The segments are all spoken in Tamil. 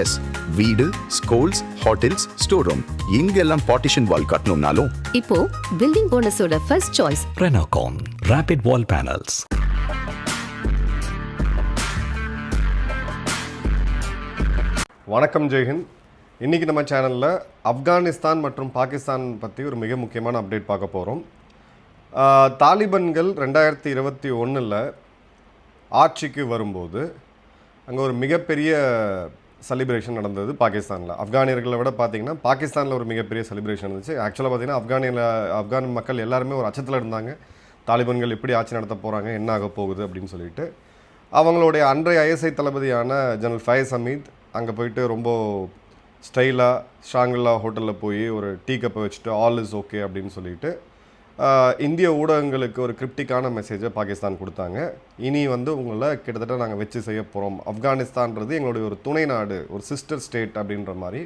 எஸ் வீடு ஸ்கூல்ஸ் ஹோட்டல்ஸ் ஸ்டோர் ரூம் இங்கெல்லாம் பார்ட்டிஷன் வால் கட்டணும்னாலும். இப்போ building ஓனர்ஸோட first choice Renocon Rapid Wall Panels. வணக்கம் ஜெய்ஹிந்த். இன்றைக்கி நம்ம சேனலில் ஆப்கானிஸ்தான் மற்றும் பாகிஸ்தான் பற்றி ஒரு மிக முக்கியமான அப்டேட் பார்க்க போகிறோம் தாலிபன்கள் ரெண்டாயிரத்தி இருபத்தி ஒன்றில் ஆட்சிக்கு வரும்போது அங்கே ஒரு மிகப்பெரிய செலிப்ரேஷன் நடந்தது பாகிஸ்தானில். ஆப்கானியர்களை விட பார்த்தீங்கன்னா பாகிஸ்தானில் ஒரு மிகப்பெரிய செலிப்ரேஷன் இருந்துச்சு. ஆக்சுவலாக பார்த்தீங்கன்னா ஆப்கானியில் ஆப்கான் மக்கள் எல்லாருமே ஒரு அச்சத்தில் இருந்தாங்க. தாலிபன்கள் எப்படி ஆட்சி நடத்த போகிறாங்க என்ன ஆக போகுது அப்படின்னு சொல்லிட்டு. அவங்களுடைய அன்றைய ஐஎஸ்ஐ தளபதியான ஜெனரல் ஃபயஸ் அமீத் அங்கே போயிட்டு ரொம்ப ஸ்டைலாக ஷாங்கில்லா ஹோட்டலில் போய் ஒரு டீ கப்பை வச்சுட்டு ஆல் இஸ் ஓகே அப்படின்னு சொல்லிட்டு இந்திய ஊடகங்களுக்கு ஒரு கிரிப்டிக்கான மெசேஜை பாகிஸ்தான் கொடுத்தாங்க. இனி வந்து உங்களை கிட்டத்தட்ட நாங்கள் வச்சு செய்ய போகிறோம் ஆப்கானிஸ்தான்றது எங்களுடைய ஒரு துணை நாடு ஒரு சிஸ்டர் ஸ்டேட் அப்படின்ற மாதிரி.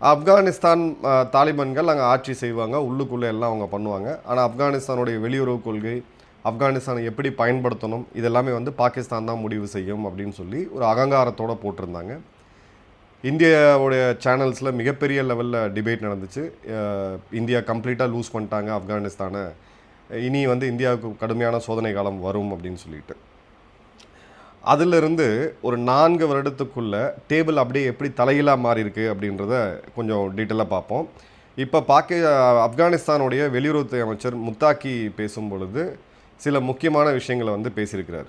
ஆப்கானிஸ்தான் தாலிபான்கள் தாலிபன்கள் அங்கே ஆட்சி செய்வாங்க. உள்ளுக்குள்ளே எல்லாம் அவங்க பண்ணுவாங்க. ஆனால் ஆப்கானிஸ்தானுடைய வெளியுறவு கொள்கை ஆப்கானிஸ்தானை எப்படி பயன்படுத்தணும் இதெல்லாமே வந்து பாகிஸ்தான் தான் முடிவு செய்யும் அப்படின்னு சொல்லி ஒரு அகங்காரத்தோடு போட்டிருந்தாங்க. இந்தியாவுடைய சேனல்ஸில் மிகப்பெரிய லெவலில் டிபேட் நடந்துச்சு. இந்தியா கம்ப்ளீட்டாக லூஸ் பண்ணிட்டாங்க ஆப்கானிஸ்தானை. இனி வந்து இந்தியாவுக்கு கடுமையான சோதனை காலம் வரும் அப்படின்னு சொல்லிட்டு. அதிலிருந்து ஒரு நான்கு வருடத்துக்குள்ளே டேபிள் அப்படியே எப்படி தலையிலாக மாறியிருக்கு அப்படின்றத கொஞ்சம் டீட்டெயிலாக பார்ப்போம். இப்போ பாக்கி ஆப்கானிஸ்தானுடைய வெளியுறவுத்துறை அமைச்சர் முத்தாக்கி பேசும் பொழுது சில முக்கியமான விஷயங்களை வந்து பேசியிருக்கிறார்.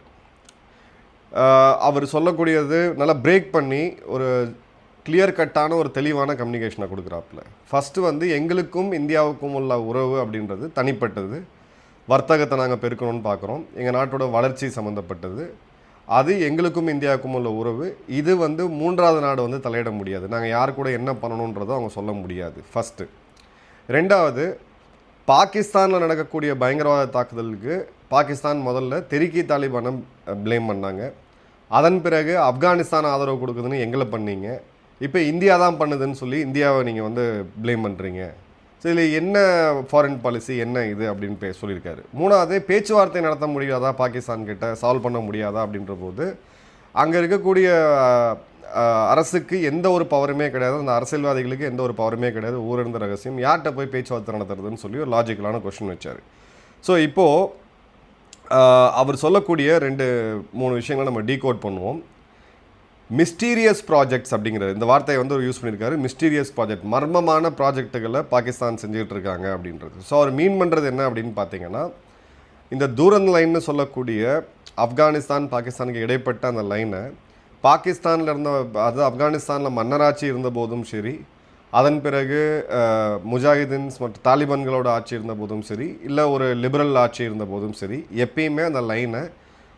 அவர் சொல்லக்கூடியது நல்லா பிரேக் பண்ணி ஒரு கிளியர் கட்டான ஒரு தெளிவான கம்யூனிகேஷனை கொடுக்குறாப்புல. ஃபஸ்ட்டு வந்து எங்களுக்கும் இந்தியாவுக்கும் உள்ள உறவு அப்படின்றது தனிப்பட்டது. வர்த்தகத்தை நாங்கள் பெருக்கணும்னு பார்க்குறோம் எங்கள் நாட்டோட வளர்ச்சி சம்மந்தப்பட்டது அது எங்களுக்கும் இந்தியாவுக்கும் உள்ள உறவு. இது வந்து மூன்றாவது நாடு வந்து தலையிட முடியாது. நாங்கள் யார் கூட என்ன பண்ணணுன்றதை அவங்க சொல்ல முடியாது. ஃபஸ்ட்டு ரெண்டாவது பாகிஸ்தானில் நடக்கக்கூடிய பயங்கரவாத தாக்குதலுக்கு பாகிஸ்தான் முதல்ல தெரிக்கி தாலிபானை ப்ளேம் பண்ணாங்க. அதன் பிறகு ஆப்கானிஸ்தான் ஆதரவு கொடுக்குதுன்னு எங்களை பண்ணீங்க. இப்போ இந்தியா தான் பண்ணுதுன்னு சொல்லி இந்தியாவை நீங்கள் வந்து ப்ளேம் பண்ணுறீங்க ஸோ இதில் என்ன ஃபாரின் பாலிசி என்ன இது அப்படின்னு பே சொல்லியிருக்காரு. மூணாவது பேச்சுவார்த்தை நடத்த முடியாதா? பாகிஸ்தான் கிட்ட சால்வ் பண்ண முடியாதா? அப்படின்ற போது அங்கே இருக்கக்கூடிய அரசுக்கு எந்த ஒரு பவருமே கிடையாது. அந்த அரசியல்வாதிகளுக்கு எந்த ஒரு பவருமே கிடையாது. ஊரிருந்த ரகசியம். யார்கிட்ட போய் பேச்சுவார்த்தை நடத்துறதுன்னு சொல்லி ஒரு லாஜிக்கலான கொஷின் வச்சார். ஸோ இப்போது அவர் சொல்லக்கூடிய ரெண்டு மூணு விஷயங்களை நம்ம டீகோட் பண்ணுவோம். மிஸ்டீரியஸ் ப்ராஜெக்ட்ஸ் அப்படிங்கிறது. இந்த வார்த்தையை வந்து யூஸ் பண்ணியிருக்காரு. மிஸ்டீரியஸ் ப்ராஜெக்ட் மர்மமான ப்ராஜெக்டுகளை பாகிஸ்தான் செஞ்சுக்கிட்டு இருக்காங்க அப்படின்றது. ஸோ அவர் மீன் பண்ணுறது என்ன அப்படின்னு பார்த்தீங்கன்னா இந்த தூரன் லைன்னு சொல்லக்கூடிய ஆப்கானிஸ்தான் பாகிஸ்தானுக்கு இடைப்பட்ட அந்த லைனை பாகிஸ்தானில் இருந்த அது ஆப்கானிஸ்தானில் மன்னராட்சி இருந்த போதும் சரி அதன் பிறகு முஜாஹிதீன்ஸ் மற்றும் தாலிபான்களோட ஆட்சி இருந்த போதும் சரி இல்லை ஒரு லிபரல் ஆட்சி இருந்த போதும் சரி எப்பயுமே அந்த லைனை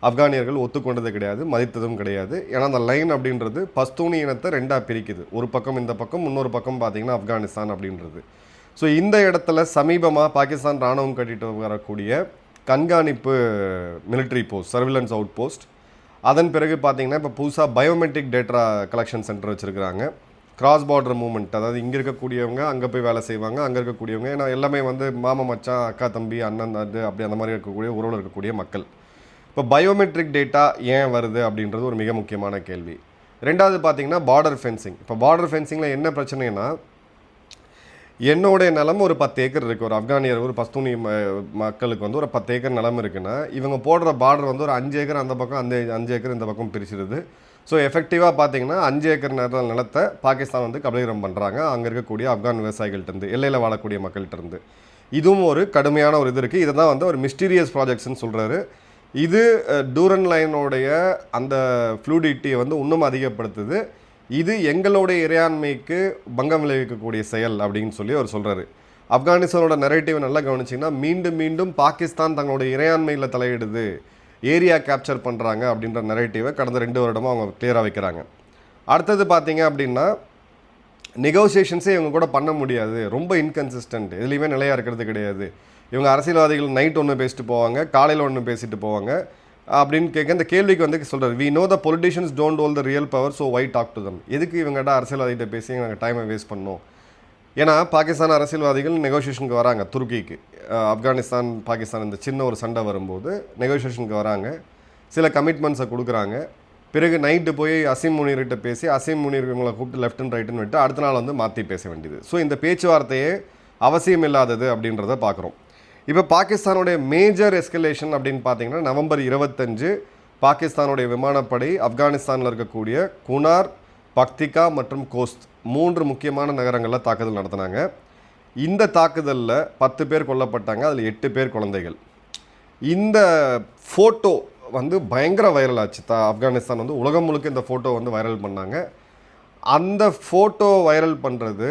ஆப்கானியர்கள் ஒத்துக்கொண்டது கிடையாது மதித்ததும் கிடையாது. ஏன்னா அந்த லைன் அப்படின்றது பஸ்தூனி இனத்தை ரெண்டாக பிரிக்குது. ஒரு பக்கம் இந்த பக்கம் இன்னொரு பக்கம் பார்த்திங்கன்னா ஆப்கானிஸ்தான் அப்படின்றது. ஸோ இந்த இடத்துல சமீபமாக பாகிஸ்தான் ராணுவம் கட்டிட்டு வரக்கூடிய கண்காணிப்பு military post surveillance out post அதன் பிறகு பார்த்திங்கன்னா இப்போ புதுசாக பயோமெட்ரிக் டேட்டா கலெக்ஷன் சென்டர் வச்சுருக்கிறாங்க. கிராஸ் பார்டர் மூமெண்ட் அதாவது இங்கே இருக்கக்கூடியவங்க அங்கே போய் வேலை செய்வாங்க அங்கே இருக்கக்கூடியவங்க. ஏன்னா எல்லாமே வந்து மாமா மச்சான் அக்கா தம்பி அண்ணன் அது அப்படி அந்த மாதிரி இருக்கக்கூடிய உறவில் இருக்கக்கூடிய மக்கள். இப்போ பயோமெட்ரிக் டேட்டா ஏன் வருது அப்படின்றது ஒரு மிக முக்கியமான கேள்வி. ரெண்டாவது பார்த்தீங்கன்னா பார்டர் ஃபென்சிங் இப்போ பார்டர் ஃபென்சிங்கில் என்ன பிரச்சனைனா என்னுடைய நிலம் ஒரு பத்து ஏக்கர் இருக்குது ஒரு ஆப்கானியர் ஒரு பஸ்தூனி ம மக்களுக்கு வந்து ஒரு பத்து ஏக்கர் நிலம் இருக்குன்னா இவங்க போடுற பார்டர் வந்து ஒரு அஞ்சு ஏக்கர் அந்த பக்கம் அந்த அஞ்சு ஏக்கர் இந்த பக்கம் பிரிச்சிருது. ஸோ எஃபெக்டிவாக பார்த்தீங்கன்னா அஞ்சு ஏக்கர் நில நிலத்தை பாகிஸ்தான் வந்து கபலீகரம் பண்ணுறாங்க அங்கே இருக்கக்கூடிய ஆப்கான் விவசாயிகள்கிட்டருந்து எல்லையில் வாழக்கூடிய மக்கள்கிட்ட இருந்து. இதுவும் ஒரு கடுமையான ஒரு இது இருக்குது இதை தான் வந்து ஒரு மிஸ்டீரியஸ் ப்ராஜெக்ட்ஸ்னு சொல்கிறாரு இது டூரன் லைனுடைய அந்த ஃப்ளூடிட்டியை வந்து இன்னும் அதிகப்படுத்துது. இது எங்களுடைய இறையாண்மைக்கு பங்கம் விளைவிக்கக்கூடிய செயல் அப்படின்னு சொல்லி அவர் சொல்கிறாரு ஆப்கானிஸ்தானோட நெரேட்டிவ் நல்லா கவனிச்சிங்கன்னா மீண்டும் மீண்டும் பாகிஸ்தான் தங்களுடைய இறையாண்மையில் தலையிடுது. ஏரியா கேப்சர் பண்ணுறாங்க அப்படின்ற நெரேட்டிவை கடந்த ரெண்டு வருடமாக அவங்க கிளியராக வைக்கிறாங்க. அடுத்தது பார்த்தீங்க அப்படின்னா நெகோசியேஷன்ஸே இவங்க கூட பண்ண முடியாது. ரொம்ப இன்கன்சிஸ்டன்ட் எதுலேயுமே நிலையாக இருக்கிறது கிடையாது. இவங்க அரசியல்வாதிகள் நைட் ஒன்று பேசிட்டு போவாங்க காலையில் ஒன்று பேசிட்டு போவாங்க. அப்படின்னு கேட்க இந்த கேள்விக்கு வந்து சொல்கிறார் we know the politicians don't hold the real power so why talk to them எதுக்கு இவங்ககிட்ட அரசியல்வாதிகிட்ட பேசி நாங்கள் டைமை வேஸ்ட் பண்ணோம் ஏன்னா பாகிஸ்தான் அரசியல்வாதிகள் நெகோசியேஷனுக்கு வராங்க துருக்கிக்கு. ஆப்கானிஸ்தான் பாகிஸ்தான் இந்த சின்ன ஒரு சண்டை வரும்போது நெகோசியேஷனுக்கு வராங்க. சில கமிட்மெண்ட்ஸை கொடுக்குறாங்க. பிறகு நைட்டு போய் அசீம் முனீர்கிட்ட பேசி அசீம் முனீர் இவங்களை கூப்பிட்டு லெஃப்ட் அண்ட் ரைட்டுன்னு விட்டு அடுத்த நாள் வந்து மாற்றி பேச வேண்டியது. ஸோ இந்த பேச்சுவார்த்தையே அவசியம் இல்லாதது அப்படின்றத பார்க்குறோம் இப்போ பாகிஸ்தானுடைய மேஜர் எஸ்கலேஷன் அப்படின்னு பார்த்தீங்கன்னா நவம்பர் இருபத்தஞ்சு பாகிஸ்தானுடைய விமானப்படை ஆப்கானிஸ்தானில் இருக்கக்கூடிய குனார் பக்திகா மற்றும் கோஸ்த் மூன்று முக்கியமான நகரங்களில் தாக்குதல் நடத்தினாங்க. இந்த தாக்குதலில் பத்து பேர் கொல்லப்பட்டாங்க அதில் எட்டு பேர் குழந்தைகள். இந்த ஃபோட்டோ வந்து பயங்கர வைரல் ஆச்சு. தா ஆப்கானிஸ்தான் வந்து உலகம் முழுக்க இந்த ஃபோட்டோ வந்து வைரல் பண்ணாங்க. அந்த ஃபோட்டோ வைரல் பண்ணுறது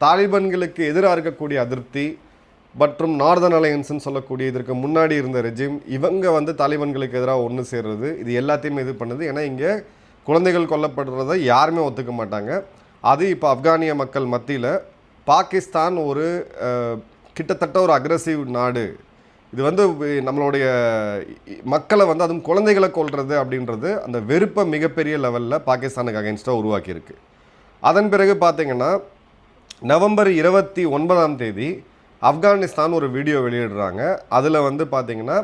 தாலிபான்களுக்கு எதிராக இருக்கக்கூடிய அதிருப்தி மற்றும் நார்தன் அலையன்ஸ்னு சொல்லக்கூடிய இதற்கு முன்னாடி இருந்த ரெஜிம் இவங்க வந்து தாலிபான்களுக்கு எதிராக ஒன்று சேர்றது இது எல்லாத்தையுமே இது பண்ணுது. ஏன்னா இங்கே குழந்தைகள் கொல்லப்படுறதை யாருமே ஒத்துக்க மாட்டாங்க. அது இப்போ ஆப்கானிய மக்கள் மத்தியில் பாகிஸ்தான் ஒரு கிட்டத்தட்ட ஒரு அக்ரஸிவ் நாடு. இது வந்து நம்மளுடைய மக்களை வந்து அதுவும் குழந்தைகளை கொள்வது அப்படின்றது அந்த வெறுப்பை மிகப்பெரிய லெவலில் பாகிஸ்தானுக்கு அகேன்ஸ்டாக உருவாக்கியிருக்கு. அதன் பிறகு பார்த்திங்கன்னா நவம்பர் இருபத்தி ஒன்பதாம் தேதி ஆப்கானிஸ்தான் ஒரு வீடியோ வெளியிடுறாங்க. அதில் வந்து பார்த்தீங்கன்னா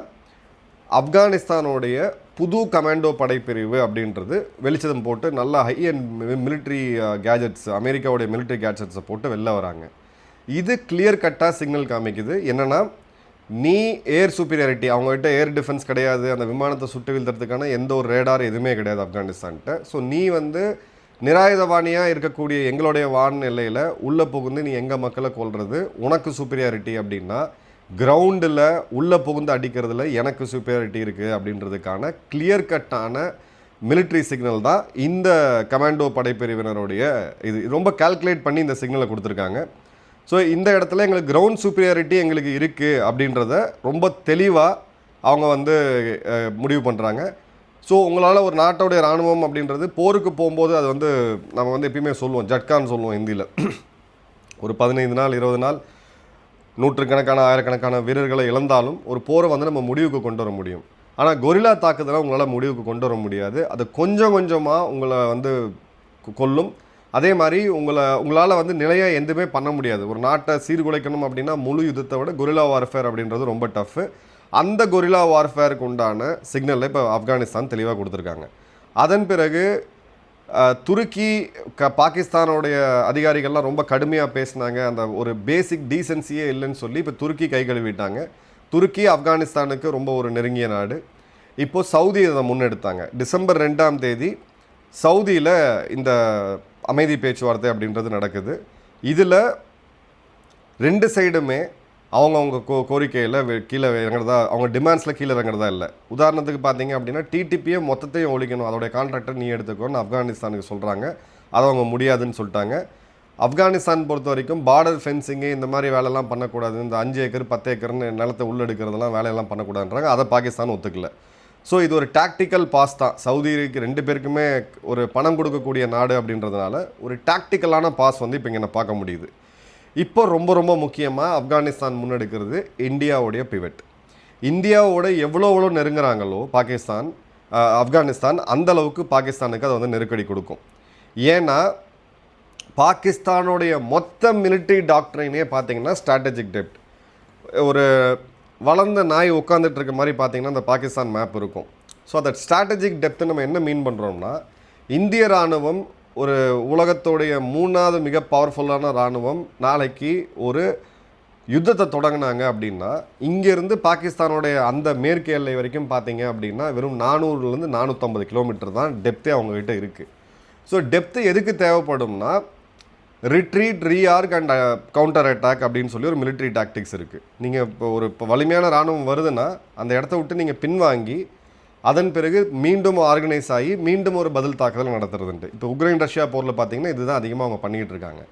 ஆப்கானிஸ்தானுடைய புது கமாண்டோ படைப்பிரிவு அப்படின்றது வெளிச்சதம் போட்டு நல்ல ஹை அண்ட் மிலிட்ரி கேஜெட்ஸ் அமெரிக்காவுடைய மிலிட்ரி கேஜெட்ஸை போட்டு வெளில வராங்க. இது கிளியர் கட்டாக சிக்னல் காமிக்குது. என்னென்னா நீ ஏர் சூப்பீரியாரிட்டி அவங்ககிட்ட ஏர் டிஃபென்ஸ் கிடையாது. அந்த விமானத்தை சுட்டு வீழ்த்துறதுக்கான எந்த ஒரு ரேடார் எதுவுமே கிடையாது ஆப்கானிஸ்தான்கிட்ட. ஸோ நீ வந்து நிராயுதவாணியாக இருக்கக்கூடிய எங்களுடைய வான் எல்லையில் உள்ளே புகுந்து நீ எங்கள் மக்களை கொள்வது உனக்கு சூப்பரியாரிட்டி அப்படின்னா கிரவுண்டில் உள்ளே புகுந்து அடிக்கிறதுல எனக்கு சூப்பரியாரிட்டி இருக்குது அப்படின்றதுக்கான கிளியர் கட்டான மிலிட்ரி சிக்னல் தான் இந்த கமாண்டோ படைப்பிரிவினருடைய இது. ரொம்ப கால்குலேட் பண்ணி இந்த சிக்னலை கொடுத்துருக்காங்க. ஸோ இந்த இடத்துல எங்களுக்கு கிரவுண்ட் சூப்பரியாரிட்டி எங்களுக்கு இருக்குது அப்படின்றத ரொம்ப தெளிவாக அவங்க வந்து முடிவு பண்ணுறாங்க ஸோ உங்களால் ஒரு நாட்டோடைய இராணுவம் அப்படின்றது போருக்கு போகும்போது அது வந்து நம்ம வந்து எப்பயுமே சொல்லுவோம் ஜட்கான்னு சொல்லுவோம் ஹிந்தியில். ஒரு பதினைந்து நாள் இருபது நாள் நூற்றுக்கணக்கான ஆயிரக்கணக்கான வீரர்களை இழந்தாலும் ஒரு போரை வந்து நம்ம முடிவுக்கு கொண்டு வர முடியும். ஆனால் கொரில்லா தாக்குதலை உங்களால் முடிவுக்கு கொண்டு வர முடியாது. அது கொஞ்சம் கொஞ்சமாக உங்களை வந்து கொ- கொல்லும். அதே மாதிரி உங்களை உங்களால் வந்து நிலையாக எதுவுமே பண்ண முடியாது. ஒரு நாட்டை சீர்குலைக்கணும் அப்படின்னா முழு யுத்தத்தை விட கொரில்லா வார்ஃபேர் அப்படின்றது ரொம்ப டஃப்பு அந்த கொரில்லா வார்ஃபேருக்கு உண்டான சிக்னலை இப்போ ஆப்கானிஸ்தான் தெளிவாக கொடுத்துருக்காங்க. அதன் பிறகு துருக்கி க பாகிஸ்தானோடைய அதிகாரிகள்லாம் ரொம்ப கடுமையாக பேசினாங்க. அந்த ஒரு பேசிக் டீசென்சியே இல்லைன்னு சொல்லி இப்போ துருக்கி கை கழுவிட்டாங்க. துருக்கி ஆப்கானிஸ்தானுக்கு ரொம்ப ஒரு நெருங்கிய நாடு. இப்போது சவுதி இதை முன்னெடுத்தாங்க. டிசம்பர் ரெண்டாம் தேதி சவுதியில் இந்த அமைதி பேச்சுவார்த்தை அப்படின்றது நடக்குது. இதில் ரெண்டு சைடுமே அவங்கவுங்க கோ கோரிக்கையில் கீழே இறங்குறதா அவங்க டிமாண்ட்ஸில் கீழே இறங்குறதா இல்லை. உதாரணத்துக்கு பார்த்தீங்க அப்படின்னா டிடிபியை மொத்தத்தையும் ஒழிக்கணும். அதோடைய கான்ட்ராக்டர் நீ எடுத்துக்கோன்னு ஆப்கானிஸ்தானுக்கு சொல்கிறாங்க அதை அவங்க முடியாதுன்னு சொல்லிட்டாங்க. ஆப்கானிஸ்தான் பொறுத்த வரைக்கும் பார்டர் ஃபென்சிங்கு இந்த மாதிரி வேலையெல்லாம் பண்ணக்கூடாது. இந்த அஞ்சு ஏக்கர் பத்து ஏக்கர்னு நிலத்தை உள்ளெடுக்கிறதெல்லாம் வேலையெல்லாம் பண்ணக்கூடாதுன்றாங்க. அதை பாகிஸ்தான் ஒத்துக்கல. ஸோ இது ஒரு டாக்டிக்கல் பாஸ் தான். சவுதிக்கு ரெண்டு பேருக்குமே ஒரு பணம் கொடுக்கக்கூடிய நாடு அப்படின்றதுனால ஒரு டாக்டிக்கலான பாஸ் வந்து இப்போ இங்கே பார்க்க முடியுது. இப்போ ரொம்ப ரொம்ப முக்கியமாக ஆப்கானிஸ்தான் முன்னெடுக்கிறது இந்தியாவுடைய பிவட் இந்தியாவோட எவ்வளோ எவ்வளோ நெருங்குறாங்களோ பாகிஸ்தான் ஆப்கானிஸ்தான் அந்த அளவுக்கு பாகிஸ்தானுக்கு அது வந்து நெருக்கடி கொடுக்கும். ஏன்னா பாகிஸ்தானுடைய மொத்த மிலிட்ரி டாக்டரைனே பார்த்தீங்கன்னா ஸ்ட்ராட்டஜிக் டெப்ட் ஒரு வளர்ந்த நாய் உட்காந்துட்டு இருக்க மாதிரி பார்த்தீங்கன்னா அந்த பாகிஸ்தான் மேப் இருக்கும். ஸோ அந்த ஸ்ட்ராட்டஜிக் டெப்த்து நம்ம என்ன மீன் பண்ணுறோம்னா இந்திய இராணுவம் ஒரு உலகத்தோடைய மூணாவது மிக பவர்ஃபுல்லான இராணுவம் நாளைக்கு ஒரு யுத்தத்தை தொடங்கினாங்க அப்படின்னா இங்கேருந்து பாகிஸ்தானோடைய அந்த மேற்கு எல்லை வரைக்கும் பார்த்தீங்க அப்படின்னா வெறும் நானூறுலேருந்து நானூற்றம்பது கிலோமீட்டர் தான் டெப்த்தே அவங்கக்கிட்ட இருக்குது ஸோ டெப்த்து எதுக்கு தேவைப்படும்னா retreat rearm and counter attack அப்படின்னு சொல்லி ஒரு மிலிட்ரி டாக்டிக்ஸ் இருக்குது நீங்கள் இப்போ ஒரு இப்போ வலிமையான இராணுவம் வருதுன்னா அந்த இடத்த விட்டு நீங்கள் பின்வாங்கி அதன் பிறகு மீண்டும் ஆர்கனைஸ் ஆகி மீண்டும் ஒரு பதில் தாக்குதல் நடத்துறதுன்ட்டு. இப்போ உக்ரைன் ரஷ்யா போரில் பார்த்தீங்கன்னா இதுதான் அதிகமாக அவங்க பண்ணிகிட்டு இருக்காங்க.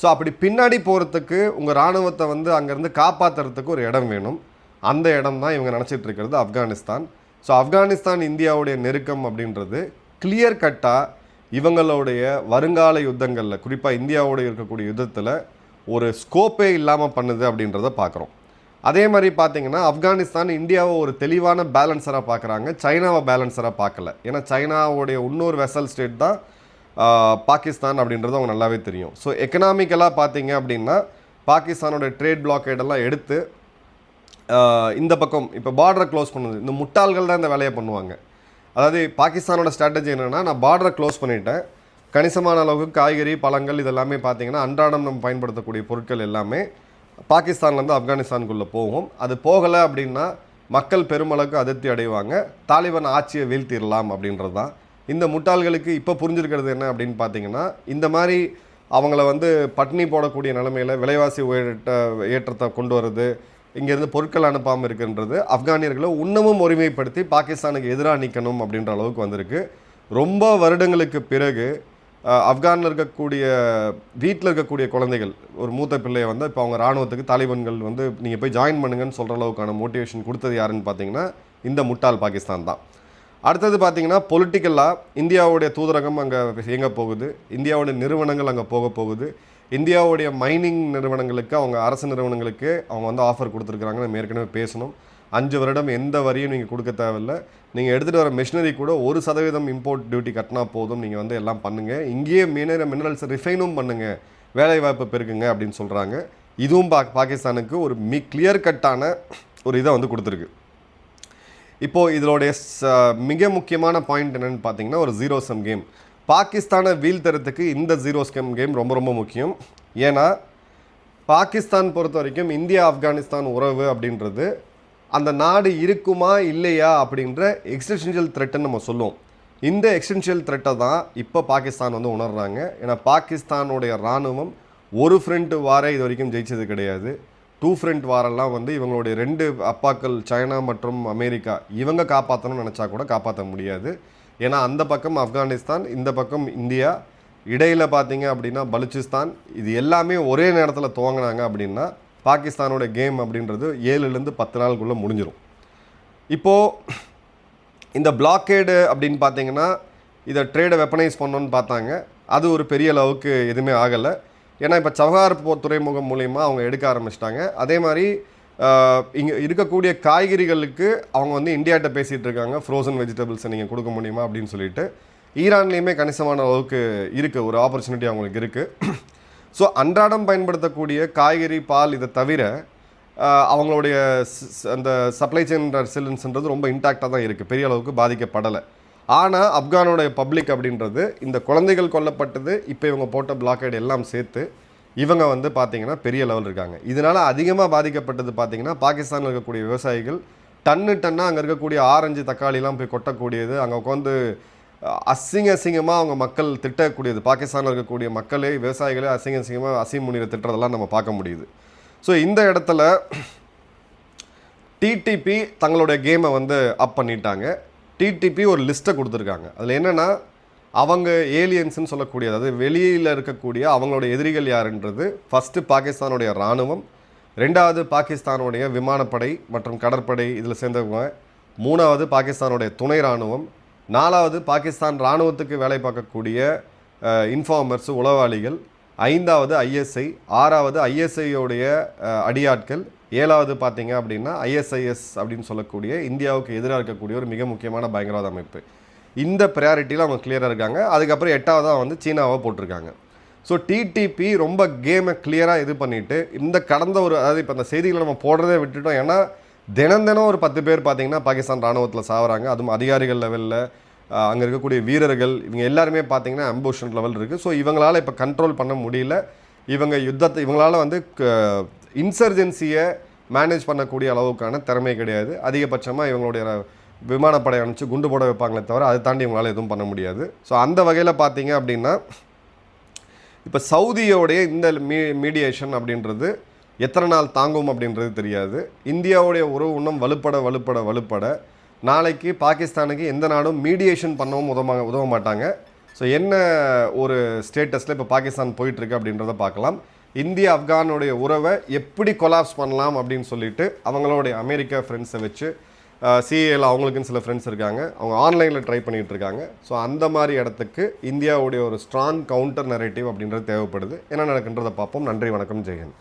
ஸோ அப்படி பின்னாடி போகிறதுக்கு உங்கள் இராணுவத்தை வந்து அங்கேருந்து காப்பாற்றுறதுக்கு ஒரு இடம் வேணும். அந்த இடம் தான் இவங்க நினச்சிட்டு இருக்கிறது ஆப்கானிஸ்தான். ஸோ ஆப்கானிஸ்தான் இந்தியாவுடைய நெருக்கம் அப்படின்றது கிளியர் கட்டாக இவங்களுடைய வருங்கால யுத்தங்களில் குறிப்பாக இந்தியாவோட இருக்கக்கூடிய யுத்தத்தில் ஒரு ஸ்கோப்பே இல்லாமல் பண்ணுது அப்படின்றத பார்க்குறோம் அதே மாதிரி பார்த்தீங்கன்னா ஆப்கானிஸ்தான் இந்தியாவை ஒரு தெளிவான பேலன்சராக பார்க்குறாங்க சைனாவை பேலன்சராக பார்க்கல ஏன்னா சைனாவுடைய இன்னொரு வெசல் ஸ்டேட் தான் பாகிஸ்தான் அப்படின்றது அவங்க நல்லாவே தெரியும். ஸோ எக்கனாமிக்கலாக பார்த்தீங்க அப்படின்னா பாகிஸ்தானோட ட்ரேட் பிளாக்கேடெல்லாம் எடுத்து இந்த பக்கம் இப்போ பார்டரை க்ளோஸ் பண்ணுது. இந்த முட்டாள்கள் தான் இந்த வேலையை பண்ணுவாங்க. அதாவது பாகிஸ்தானோட ஸ்ட்ராட்டஜி என்னென்னா நான் பார்டரை க்ளோஸ் பண்ணிட்டேன். கணிசமான அளவுக்கு காய்கறி பழங்கள் இதெல்லாமே பார்த்தீங்கன்னா அன்றாடம் நம்ம பயன்படுத்தக்கூடிய பொருட்கள் எல்லாமே பாகிஸ்தான்லேருந்து ஆப்கானிஸ்தானுக்குள்ளே போகும். அது போகலை அப்படின்னா மக்கள் பெருமளவுக்கு அதிருப்தி அடைவாங்க. தாலிபான் ஆட்சியை வீழ்த்திடலாம் அப்படின்றது தான். இந்த முட்டாள்களுக்கு இப்போ புரிஞ்சிருக்கிறது என்ன அப்படின்னு பார்த்தீங்கன்னா இந்த மாதிரி அவங்கள வந்து பட்னி போடக்கூடிய நிலமையில் விலைவாசி உயர்ட்ட ஏற்றத்தை கொண்டு வருது. இங்கேருந்து பொருட்கள் அனுப்பாமல் இருக்குன்றது ஆப்கானியர்களை இன்னமும் ஒருமைப்படுத்தி பாகிஸ்தானுக்கு எதிராக நிற்கணும் அப்படின்ற அளவுக்கு வந்திருக்கு. ரொம்ப வருடங்களுக்கு பிறகு ஆப்கானில் இருக்கக்கூடிய வீட்டில் இருக்கக்கூடிய குழந்தைகள் ஒரு மூத்த பிள்ளையை வந்து இப்போ அவங்க ராணுவத்துக்கு தாலிபன்கள் வந்து நீங்கள் போய் ஜாயின் பண்ணுங்கன்னு சொல்கிற அளவுக்கான மோட்டிவேஷன் கொடுத்தது யாருன்னு பார்த்தீங்கன்னா இந்த முட்டாள் பாகிஸ்தான் தான். அடுத்தது பார்த்தீங்கன்னா பொலிட்டிக்கலாக இந்தியாவுடைய தூதரகம் அங்கே இயங்க போகுது. இந்தியாவுடைய நிறுவனங்கள் அங்கே போக போகுது. இந்தியாவுடைய மைனிங் நிறுவனங்களுக்கு அவங்க அரசு நிறுவனங்களுக்கு அவங்க வந்து ஆஃபர் கொடுத்துருக்குறாங்க நம்ம ஏற்கனவே பேசணும். அஞ்சு வருடம் எந்த வரியும் நீங்கள் கொடுக்க தேவையில்ல. நீங்கள் எடுத்துகிட்டு வர மிஷினரி கூட ஒரு சதவீதம் இம்போர்ட் டியூட்டி கட்டினா போதும். நீங்கள் வந்து எல்லாம் பண்ணுங்கள் இங்கேயே மினர மினரல்ஸ் ரிஃபைனும் பண்ணுங்கள் வேலைவாய்ப்பு பெருக்குங்க அப்படின்னு சொல்கிறாங்க இதுவும் பா பாகிஸ்தானுக்கு ஒரு மி கிளியர் கட்டான ஒரு இதை வந்து கொடுத்துருக்கு. இப்போது இதனுடைய ச- மிக முக்கியமான பாயிண்ட் என்னன்னு பார்த்தீங்கன்னா ஒரு ஜீரோ சம் கேம் பாகிஸ்தானை வீழ்த்தறதுக்கு இந்த ஜீரோ ஸ்கெம் கேம் ரொம்ப ரொம்ப முக்கியம். ஏன்னா பாகிஸ்தான் பொறுத்த வரைக்கும் இந்தியா ஆப்கானிஸ்தான் உறவு அப்படின்றது அந்த நாடு இருக்குமா இல்லையா அப்படின்ற எக்ஸ்டென்ஷியல் த்ரெட்டுன்னு நம்ம சொல்லுவோம். இந்த எக்ஸ்டென்ஷியல் த்ரெட்டை தான் இப்போ பாகிஸ்தான் வந்து உணர்றாங்க. ஏன்னா பாகிஸ்தானுடைய இராணுவம் ஒரு ஃப்ரண்ட் வாரை இது வரைக்கும் ஜெயிச்சது கிடையாது. டூ ஃப்ரண்ட் வாரெல்லாம் வந்து இவங்களுடைய ரெண்டு அப்பாக்கள் சைனா மற்றும் அமெரிக்கா இவங்க காப்பாற்றணும்னு நினச்சா கூட காப்பாற்ற முடியாது. ஏன்னா அந்த பக்கம் ஆப்கானிஸ்தான் இந்த பக்கம் இந்தியா. இடையில் பார்த்தீங்க அப்படின்னா பலுச்சிஸ்தான். இது எல்லாமே ஒரே நேரத்தில் துவங்கினாங்க அப்படின்னா பாகிஸ்தானோட கேம் அப்படின்றது ஏழுலேருந்து பத்து நாளுக்குள்ளே முடிஞ்சிடும் இப்போது இந்த பிளாக்கேடு அப்படின்னு பார்த்தீங்கன்னா இதை ட்ரேடை வெப்பனைஸ் பண்ணோன்னு பார்த்தாங்க. அது ஒரு பெரிய அளவுக்கு எதுவுமே ஆகலை. ஏன்னா இப்போ சவகார் துறைமுகம் மூலயமா அவங்க எடுக்க ஆரம்பிச்சிட்டாங்க. அதே மாதிரி இங்கே இருக்கக்கூடிய காய்கறிகளுக்கு அவங்க வந்து இந்தியாட்ட பேசிகிட்டு இருக்காங்க. ஃப்ரோசன் வெஜிடபிள்ஸை நீங்கள் கொடுக்க முடியுமா அப்படின்னு சொல்லிட்டு. ஈரான்லேயுமே கணிசமான அளவுக்கு இருக்குது ஒரு ஆப்பர்ச்சுனிட்டி அவங்களுக்கு இருக்குது ஸோ அன்றாடம் பயன்படுத்தக்கூடிய காய்கறி பால் இதை தவிர அவங்களுடைய அந்த சப்ளை செயின் ரெசிலன்ஸ்ன்றது ரொம்ப இன்டாக்டாக தான் இருக்குது பெரிய அளவுக்கு பாதிக்கப்படலை. ஆனால் ஆப்கானோடைய பப்ளிக் அப்படின்றது இந்த குழந்தைகள் கொல்லப்பட்டது இப்போ இவங்க போட்ட பிளாக்கேட் எல்லாம் சேர்த்து இவங்க வந்து பார்த்தீங்கன்னா பெரிய லெவல் இருக்காங்க. இதனால் அதிகமாக பாதிக்கப்பட்டது பார்த்தீங்கன்னா பாகிஸ்தானில் இருக்கக்கூடிய விவசாயிகள் டன்னு டன்னாக அங்கே இருக்கக்கூடிய ஆரஞ்சு தக்காளிலாம் போய் கொட்டக்கூடியது அங்கே உட்காந்து அசிங்க அசிங்கமாக அவங்க மக்கள் திட்டக்கூடியது பாகிஸ்தானில் இருக்கக்கூடிய மக்களே விவசாயிகளே அசிங்க அசிங்கமாக அசிங்க முனிரை திட்டுறதெல்லாம் நம்ம பார்க்க முடியுது. ஸோ இந்த இடத்துல டிடிபி தங்களுடைய கேமை வந்து அப் பண்ணிட்டாங்க. டிடிபி ஒரு லிஸ்ட்டை கொடுத்துருக்காங்க. அதில் என்னென்னா அவங்க ஏலியன்ஸ்னு சொல்லக்கூடிய அதாவது வெளியில் இருக்கக்கூடிய அவங்களோட எதிரிகள் யாருன்றது ஃபஸ்ட்டு பாகிஸ்தானுடைய இராணுவம் ரெண்டாவது பாகிஸ்தானுடைய விமானப்படை மற்றும் கடற்படை இதில் சேர்ந்தவங்க மூணாவது பாகிஸ்தானுடைய துணை இராணுவம் நாலாவது பாகிஸ்தான் இராணுவத்துக்கு வேலை பார்க்கக்கூடிய இன்ஃபார்மர்ஸ் உளவாளிகள். ஐந்தாவது ஐஎஸ்ஐ ஆறாவது ஐஎஸ்ஐயோடைய அடியாட்கள். ஏழாவது பார்த்தீங்க அப்படின்னா ஐஎஸ்ஐஎஸ் அப்படின்னு சொல்லக்கூடிய இந்தியாவுக்கு எதிராக இருக்கக்கூடிய ஒரு மிக முக்கியமான பயங்கரவாத அமைப்பு. இந்த ப்ரையாரிட்டியில் அவங்க கிளியராக இருக்காங்க. அதுக்கப்புறம் எட்டாவதாக வந்து சீனாவை போட்டிருக்காங்க. ஸோ டிடிபி ரொம்ப கேமை கிளியராக இது பண்ணிட்டு இந்த கடந்த ஒரு அதாவது இப்போ அந்த செய்திகளை நம்ம போடுறதே விட்டுட்டோம். ஏன்னா தினம் தினம் ஒரு பத்து பேர் பார்த்தீங்கன்னா பாகிஸ்தான் ராணுவத்தில் சாவறாங்க. அதுவும் அதிகாரிகள் லெவலில் அங்கே இருக்கக்கூடிய வீரர்கள் இவங்க எல்லாருமே பார்த்தீங்கன்னா அம்போஷன் லெவல் இருக்குது ஸோ இவங்களால் இப்போ கண்ட்ரோல் பண்ண முடியல. இவங்க யுத்தத்தை இவங்களால வந்து இன்சர்ஜென்சியை மேனேஜ் பண்ணக்கூடிய அளவுக்கான திறமை கிடையாது. அதிகபட்சமாக இவங்களுடைய விமானப்படை அனுப்பிச்சு குண்டு போட வைப்பாங்களே தவிர அதை தாண்டி இவங்களால் எதுவும் பண்ண முடியாது. ஸோ அந்த வகையில் பார்த்தீங்க அப்படின்னா இப்போ சவுதியோடைய இந்த மீ மீடியேஷன் அப்படின்றது எத்தனை நாள் தாங்கும் அப்படின்றது தெரியாது. இந்தியாவுடைய உறவு இன்னும் வலுப்பட வலுப்பட வலுப்பட. நாளைக்கு பாகிஸ்தானுக்கு எந்த நாடும் மீடியேஷன் பண்ணவும் உதவாங்க உதவ மாட்டாங்க. ஸோ என்ன ஒரு ஸ்டேட்டஸில் இப்போ பாகிஸ்தான் போயிட்டுருக்கு அப்படின்றத பார்க்கலாம். இந்தியா ஆப்கானுடைய உறவை எப்படி கொலாப்ஸ் பண்ணலாம் அப்படின்னு சொல்லிட்டு அவங்களுடைய அமெரிக்கா ஃப்ரெண்ட்ஸை வச்சு சிஏல அவங்களுக்குன்னு சில ஃப்ரெண்ட்ஸ் இருக்காங்க. அவங்க ஆன்லைனில் ட்ரை பண்ணிகிட்டு இருக்காங்க. ஸோ அந்த மாதிரி இடத்துக்கு இந்தியாவுடைய ஒரு ஸ்ட்ராங் கவுண்டர் நரேட்டிவ் அப்படின்றது தேவைப்படுது. என்ன நடக்குன்றதை பார்ப்போம். நன்றி வணக்கம். ஜெயஹிந்த்.